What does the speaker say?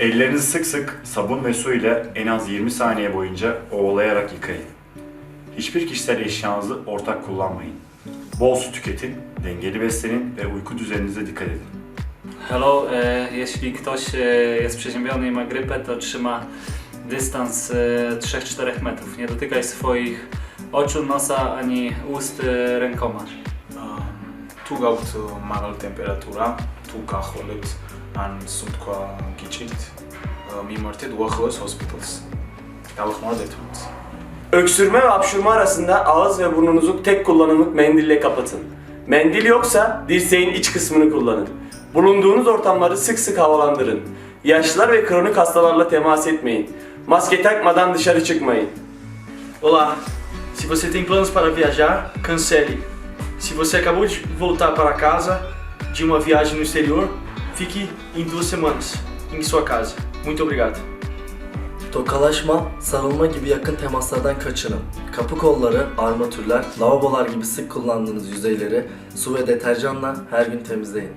Ellerinizi sık sık sabun ve su ile en az 20 saniye boyunca ovalayarak yıkayın. Hiçbir kişisel eşyanızı ortak kullanmayın. Bol su tüketin, dengeli beslenin ve uyku düzeninize dikkat edin. Hello, e, jeśli ktoś e, jest przeziębiony i ma grypę, to trzyma dystans e, 3-4 metrów. Nie dotykaj swoich oczu, nosa ani ust e, rękoma. Um, Túgáut már temperatura, túka holit an sumtkwa kicsit. Mi martid uachos hospitals. Yalak mar detmans. Öksürme ve hapşurma arasında ağız ve burnunuzu tek kullanımlık mendille kapatın. Mendil yoksa dirseğin iç kısmını kullanın. Bulunduğunuz ortamları sık sık havalandırın. Yaşlılar ve kronik hastalarla temas etmeyin. Maske takmadan dışarı çıkmayın. Olá, se você tem planos para viajar, cancele. Se você acabou de voltar para casa de uma viagem no exterior, fique em duas semanas em sua casa. Muito obrigado. Tokalaşma, sarılma gibi yakın temaslardan kaçının. Kapı kolları, armatürler, lavabolar gibi sık kullandığınız yüzeyleri su ve deterjanla her gün temizleyin.